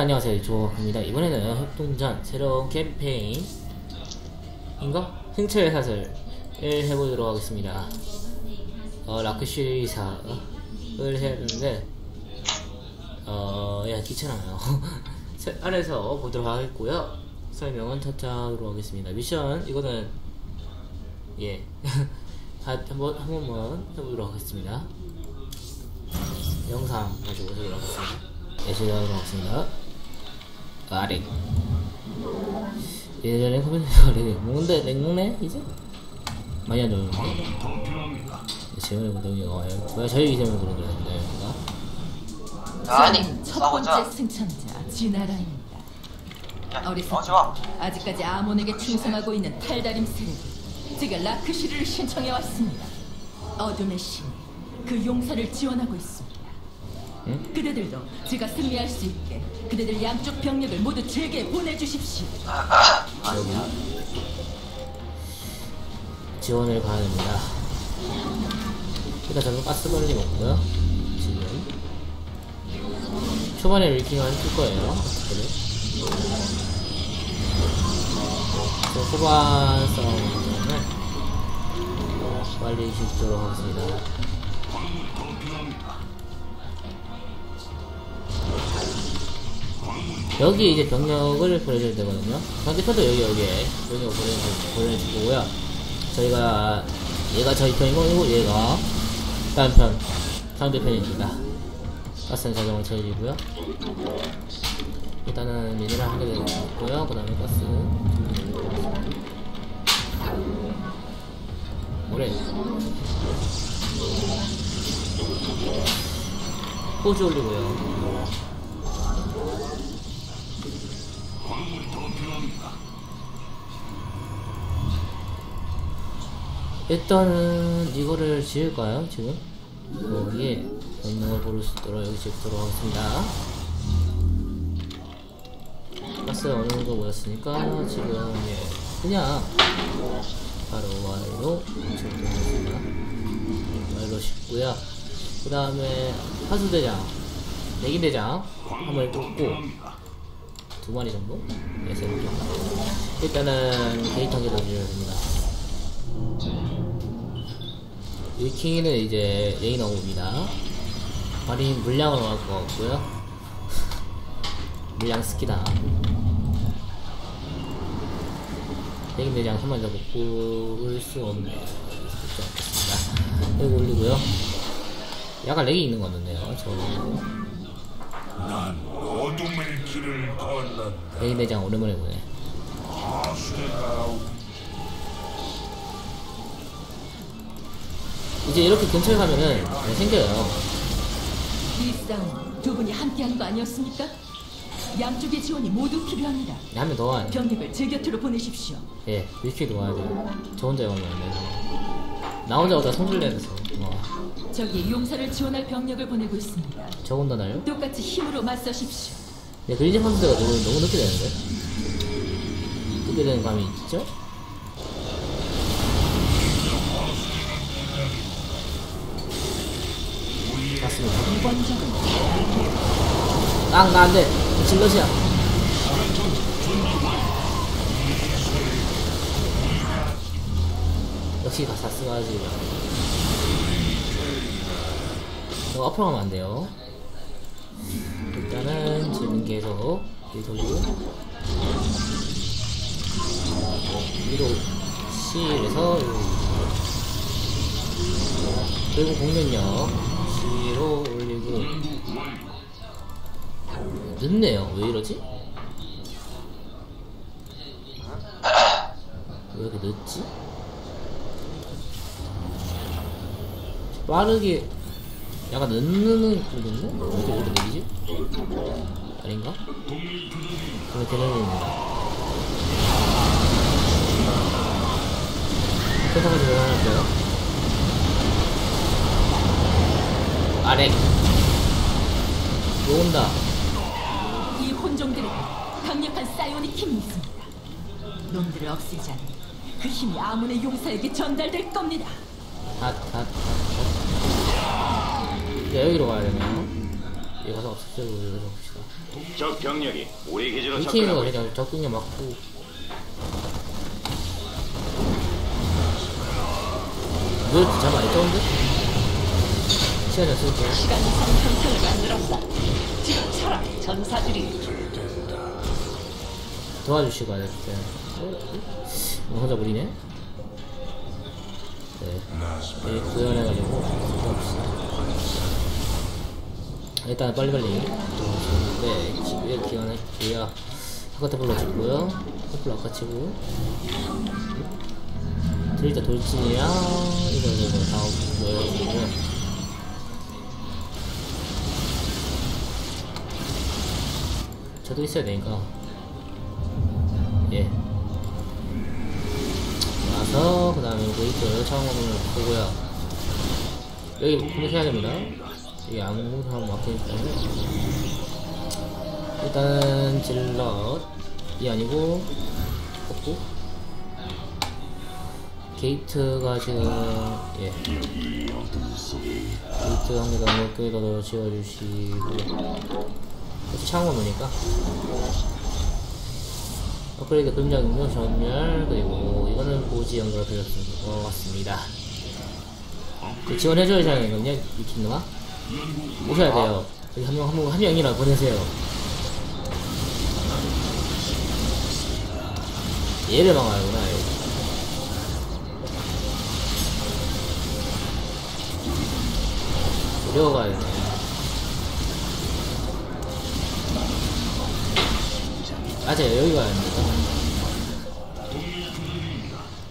안녕하세요. 조입니다. 이번에는 협동전 새로운 캠페인인가? 승철의 사슬을 해보도록 하겠습니다. 어, 라크시사를 해야 되는데 어... 야 귀찮아요. 세- 안에서 보도록 하겠고요. 설명은 찾아오도록 하겠습니다. 미션 이거는 예. 한- 한번 한 번만 해보도록 하겠습니다. 영상 가지고 오도록 하겠습니다. 예, 시작하도록 하겠습니다 아래 예전에 컴퓨터 먹는데 렉 먹네 이제 많이 안 좋은데 재원의 구동이 와요 왜 저희 이름을 그런 거였는데 아니 저는 첫 번째 승천자 진아라입니다. 싸우지마 아직까지 아몬에게 충성하고 있는 탈다림 세력이 제가 라크시를 신청해 왔습니다. 어둠의 신, 그 용사를 지원하고 있습니다. 응? 그대들도 제가 승리할 수 있게 그대들 양쪽 병력을 모두 제게 보내주십시오. 아니야. 지원을 가야 됩니다. 일단 저는 가스벌리 먹고요. 지금. 초반에 릴킹을 해줄 거예요. 가스벌리 저 후반 싸움은 빨리 쉽도록 하겠습니다 여기 이제 병력을 보내줘야 되거든요. 상대편도 여기 여기에 병력을 보내주, 보내주고요. 저희가 얘가 저희 편이고 얘가 다른 편 상대편입니다. 가스는 자동으로 채워지고요. 일단은 미네랄 하게 되고요. 그 다음에 가스 오래 호주 올리고요. 일단은 이거를 지을까요 지금? 여기에 명령을 고를 수 있도록 여기 짓도록 하겠습니다. 가스 어느 정도 모였으니까 지금 예 그냥 바로 와이로 적용하겠습니다. 와이로 싣고요. 그 다음에 하수대장 내긴대장 한 마리 뽑고 두 마리 정도? 네, 세 마리 정도. 일단은 데이터 한개 넣어줘야 됩니다 일킹이는 이제 레이너 옵니다. 마린 물량으로 갈 것 같고요. 물량 스키다. 대장 한 마리 더 먹고 수 없네. 여기 올리고요. 약간 렉이 있는 것 같는데요. 저난 어둠의 길을 건넌다. 레긴 대장 오랜만에 보네. 이제 이렇게 근처에 가면은 네, 생겨요. 이 싸움 두 분이 함께한 거 아니었습니까? 양쪽의 지원이 모두 필요합니다. 한명 더 와야 돼. 병력을 제 곁으로 보내십시오. 예, 위키도 와야 돼요. 저 혼자 가면 안 돼서. 나 혼자 오다 성질 내서. 와, 저기 용사를 지원할 병력을 보내고 있습니다. 저 혼자 나요? 똑같이 힘으로 맞서십시오. 네, 그리지 펀드가 너무, 너무 늦게 되는데? 늦게 되는 감이 있죠? 맞습니다. 이번적은 딱, 나안 돼. 질럿이야. 역시 다 사스가지. 너무 앞으로 가면 안 돼요. 일단은 지금 계속 계속 위로 C에서 그리고 공격력 C로 올리고 늦네요 왜 이러지? 왜 이렇게 늦지? 빠르게 약간 늦는 그러겠네? 왜 이렇게, 왜 이렇게 느리지? 아닌가? 그렇게 되는입니다 세상을 조절할게요 아렉 또 온다 이 혼종들에게 강력한 사이오닉 힘이 있습니다. 놈들을 없애자니 그 힘이 아문의 용사에게 전달될 겁니다. 핫, 핫, 핫, 핫. 이제 여기로 가야 되네요. 여기 가서 없애고 여기서 봅시다. 적 병력이 우리 기지로 접근하고 있다. 그냥 적응에 맞고 뭘 잠깐 안 했던데? 시간이 없으니까 시간 이상 형상을 만들었다. 지금 차라 전사들이. 도와주시고 하야 진짜 어? 혼자 무리네? 네. 네, 구현해가지고. 상관없어 일단 빨리빨리. 네 집에 기원할게요 바깥에 불러주고요. 커플 아까 치고. 드릴자 돌진이랑 이거 이거 이거 다 넣어주고요 저도 있어야 되니까. 예. 와서 그 다음에 웨이트 창업을 보고요. 여기 공격해야 됩니다. 여기 아무 공격하면 때문에. 일단 질럿이 아니고 없고 게이트가 지금 예. 게이트 한 개더 몇개더 지어주시고 창원 오니까. 업그레이드 금장 능력 전멸 그리고 이거는 고지 연결 드렸습니다. 것 같습니다. 그 지원해줘야 되거든요 미친놈아 오셔야 돼요. 여기 한 명 한 명 한 명이나 보내세요. 얘를 막아야구나 얘. 내려가야 되네 아자 여기 가야 됩니다.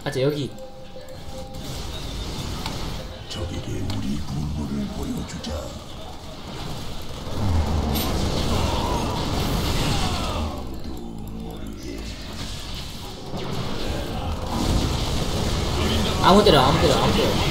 아자 여기 저에게 우리 분노를 보여주자. 아무 데나 아무 데나 아무 데나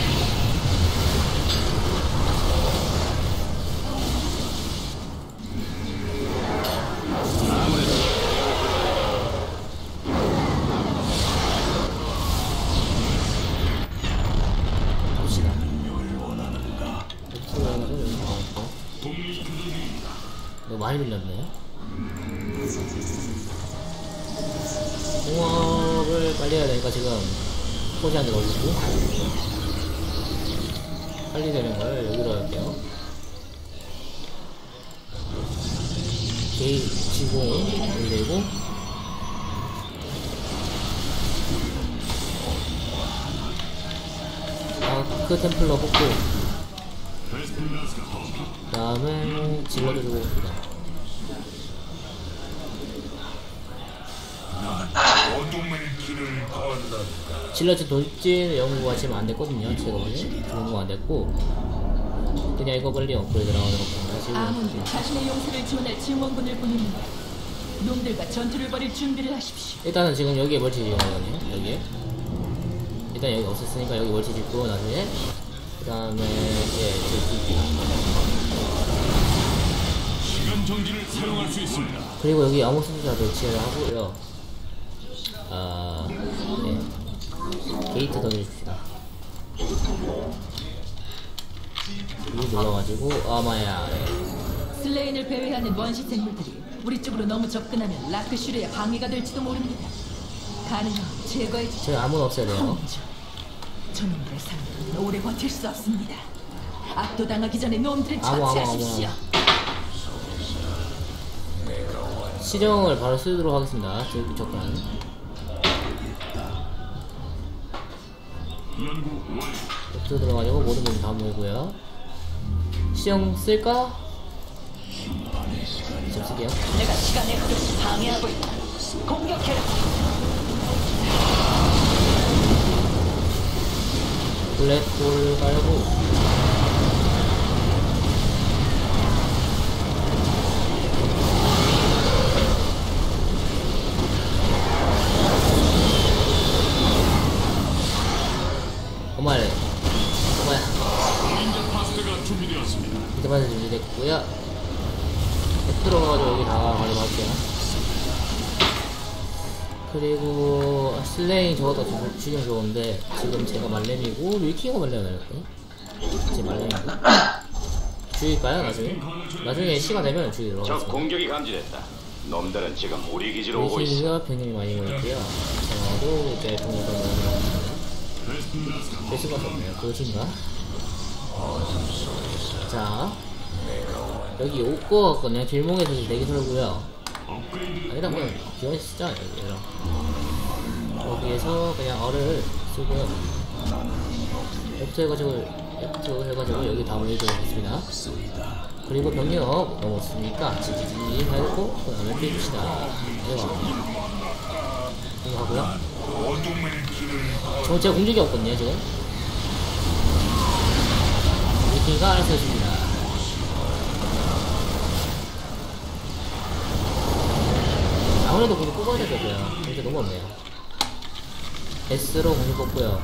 해야 되니까 지금 포지한테 걸리고 빨리 되는 걸 여기로 할게요. 게이 지공 올리고 아크 템플러 뽑고 그 다음에 질러도 주고 옵니다. 질러지 돌진 연구가 지금 안 됐거든요. 제가 보기엔 연구가 안 됐고 그냥 이거 빨리 업그레이드 나가도록 지금 자신의 용사를 지원할 증원군을 보냅니다. 놈들과 전투를 벌일 준비를 하십시오. 일단은 지금 여기에 멀티 지어거든요. 여기에 일단 여기 없었으니까 여기 멀티 짓고 나중에 그 다음에 예 시간 정지를 사용할 수 있습니다. 그리고 여기 암호 수주자도 지어를 하고요. 아 네. 게이트 던져줍시다. 여기 눌러가지고 아마야 네. 슬레인을 배회하는 원시 생물들이 우리 쪽으로 너무 접근하면 라크슈르의 방해가 될지도 모릅니다. 가능하면 제거해 주십시오. 저희 아무는 없어야 돼요. 저놈들의 상대는 오래 버틸 수 없습니다. 압도당하기 전에 놈들을 처치하십시오. 시정을 바로 쓰도록 하겠습니다. 저 접근. 웹트 들어가지고 모든 분다 모으고요. 시정 쓸까? 좀 쓸게요. 내가 시간의 흐름을 방해하고 있다. 공격해라. 블랙홀 깔고 슬레인 저것도 주- 주경 좋은데 지금 제가 말렘이고 밀키가 말렘 아닐까요? 제 말렘이고 죽일까요 나중에? 나중에 시간 되면 적 하겠습니다 공격이 감지됐다. 놈들은 지금 우리 기지로 오고 있어. 위기가 병력이 많이 모였고요 저도 이제 병력을 모으는 될 수가 없네요 그것인가? 자 여기 옷거 같거든요 길목에서 대기 털고요 아니다 그냥 기원이 쓰자 여기서 여기에서 그냥 얼을 쓰고요 F2 해가지고 F2 해가지고 여기 다 모이도록 하겠습니다. 그리고 병력 넘었으니까 지지지 해놓고 그 다음에 빼줍시다. 이거 이거 하고요. 저 제가 공격이 없거든요 지금. 미팅가 알아서 해줍니다. 아무래도 공격 뽑아야 되겠고요. 이게 너무 없네요 S로 공격 뽑고요.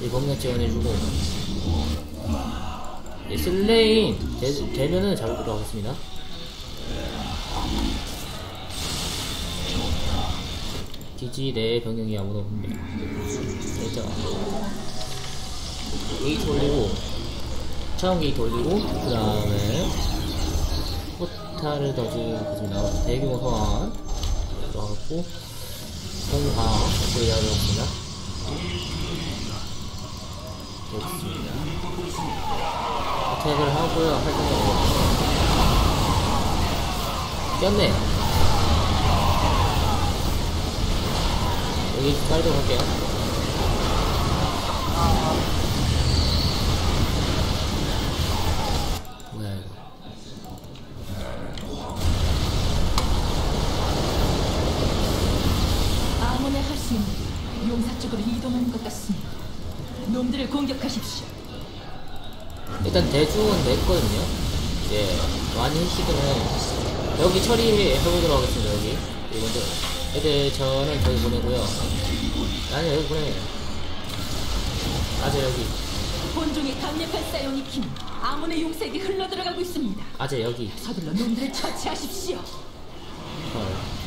이 병력 지원해주고. 이 슬레인 되, 되면은 잡도록 하겠습니다. 기지 내 병력이 아무도 없는데. 일단 게이트 올리고 차원 게이트 올리고 그 다음에 포탈을 더 지어보겠습니다. 대규모 소환. 들어가고 조리하도록 합니다 좋습니다. 어택을 하고요. 활동을 꼈네. 여기 깔도록 할게요 놈들을 공격하십시오. 일단 대중은 냈거든요. 예, 많이 시키면 여기 처리해보도록 하겠습니다. 여기 이분들 애들 저는 저기 보내고요. 아니 여기 보내. 아재 여기, 본종의 강력한 사이오닉 힘 아몬의 용색이 흘러들어가고 있습니다. 아재 여기. 서둘러 놈들을 처치하십시오. 헐.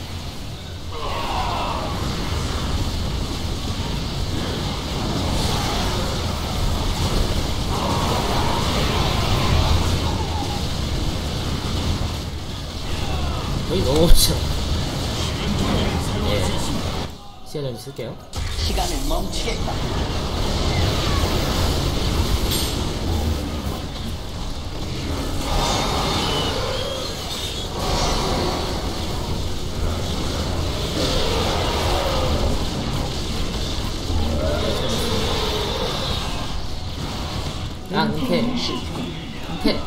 여기 너무 없죠. 예. 시간 좀 쓸게요. 시간을 멈추겠다. 아, 은퇴. 은퇴.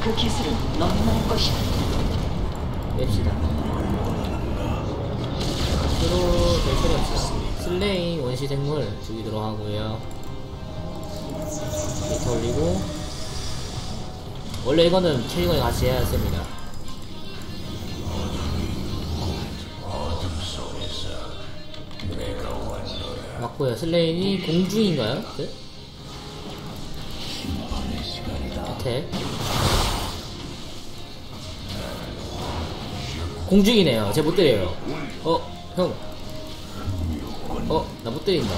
그 기술은 너무나 것이다. 냅시다. 주로 될 처리 없어. 슬레인 원시 생물 죽이도록 하고요. 이렇게 올리고 원래 이거는 캐리건이 같이 해야 됩니다. 맞고요. 슬레인이 공중인가요? 네? 어택. 공중이네요. 쟤못 때려요. 어, 형. 어, 나 못 때린다.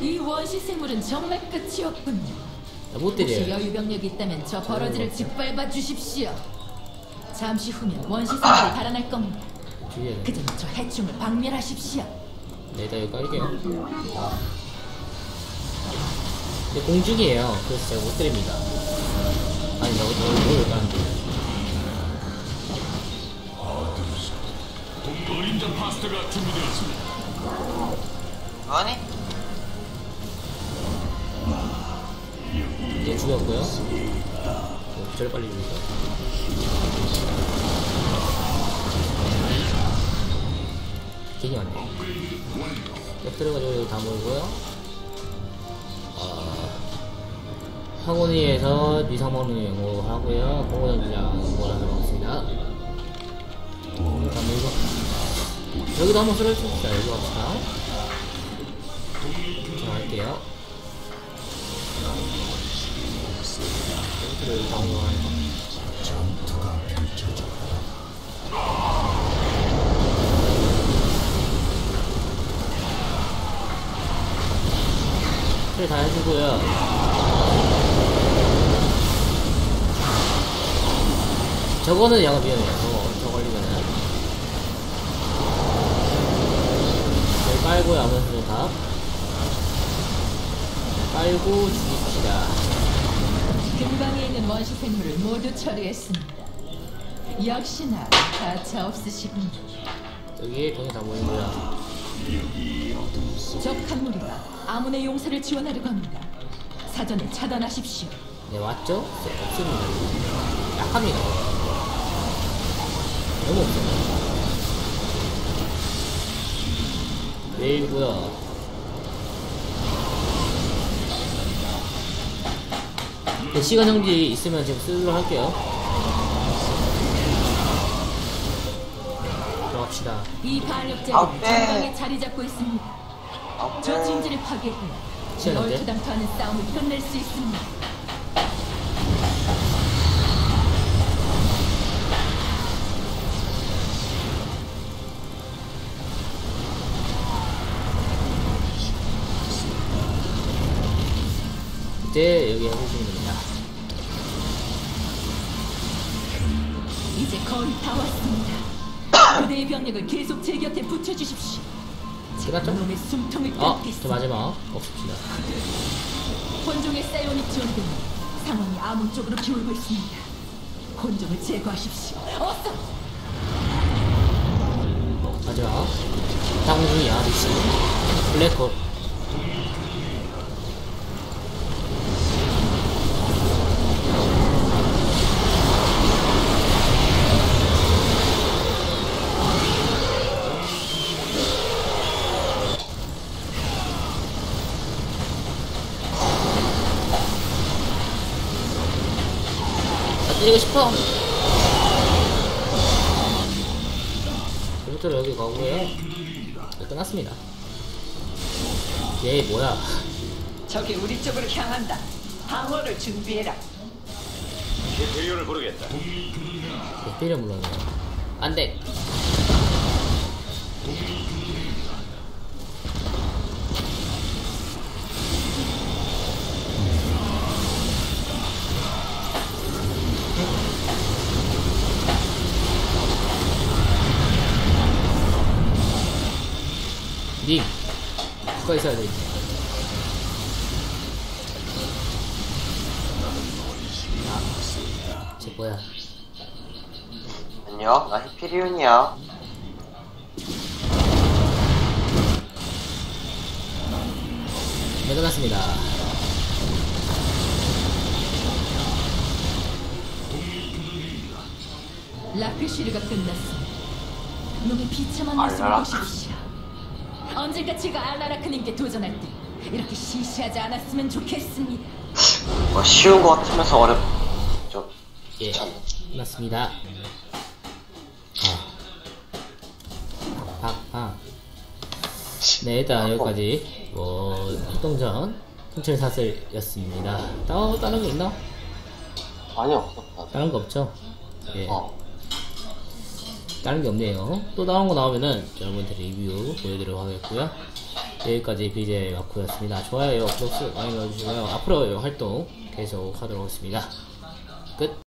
이 원시 생물은 정말 끝이 없군요. 나못 혹시. 여유 병력이 있다면 저 버러지를 짓밟아 주십시오. 잠시 후면 원시 생물이 달아날 겁니다. 죽여야. 그전에 저 해충을 박멸하십시오. 네, 일단 여기 깔게요. 근데 공중이에요. 그래서 제가 못 때립니다. 아니, 너, 너, 너, 왜 까는데? 그림자 파스타가 준비되었습니다. 아니? 이제 죽였고요. 어, 제일 빨리 죽였어. 괜히 왔네. 엎드려가지고 다 모이고요. 어, 학원위에서 미상먹는 연구 하고요. 공원연주장 연구를 하도록 하겠습니다. 음, 다 모이고. 여기도 한번 쓸어줍시다. 여기 갑시다. 자, 할게요. 여기를 네, 다운로드 다 해주고요. 저거는 약간 위험해요. 깔고요, 아무래도 다. 깔고 죽입시다. 근방에 있는 원시 생물을 모두 처리했습니다. 역시나 가차 없으시군요. 여기 돈이 다 모이고요. 적한 무리가 아문의 용사를 지원하려고 합니다. 사전에 차단하십시오. 네, 왔죠? 네, 없습니다. 약합니다. 너무 없어요. 내일고요. 네, 시간 정지 있으면 지금 쓰도록 할게요. 들어갑시다. 이 반역자들이 아, 네. 전방에 자리 잡고 있습니다. 아, 저 네. 진지를 파괴해 시원한데? 얼토당토하는 싸움을 끝낼 수 있습니다. 이제 여기 해주시면 됩니다. 이제 거의 다 왔습니다. 그대의 병력을 계속 제 곁에 붙여주십시오. 제가 좀, 놈의 숨통을 어, 저 끊겠습니다. 마지막, 없읍시다. 혼종의 사이오닉 지원 때문에 상황이 아문 쪽으로 기울고 있습니다. 혼종을 제거하십시오. 어서! 마지막. 장중이 아리씨. 블랙홀. 나 때리고 싶어. 컴퓨터로 여기 가고요. 네, 끝났습니다. 얘 뭐야? 적이 우리 쪽으로 향한다. 방어를 준비해라. 히페리온을 부르겠다. 왜 때려 물러네. 안 돼. 님, 누가 있어야 돼. 아, 쟤 뭐야? 안녕, 나 히피리온이야. 네, 끝났습니다. 라크시르가 끝났습니다. 놈의 비참한 모습을. 보십시오. 언젠가 제가 알라라크님께 도전할 때 이렇게 시시하지 않았으면 좋겠습니다. 뭐 쉬운 거 같으면서 어렵. 좀 예, 참. 끝났습니다. 아, 아, 아. 네, 일단 여기까지 뭐 협동전 풍철사슬이었습니다. 다른 다른 거 있나? 없었다. 다른 거 없죠? 예. 어. 다른 게 없네요. 또 다른 거 나오면은 여러분들 리뷰 보여드리도록 하겠고요. 여기까지 BJ 마쿠였습니다. 좋아요, 구독 많이 눌러주시고요. 앞으로 활동 계속 하도록 하겠습니다. 끝.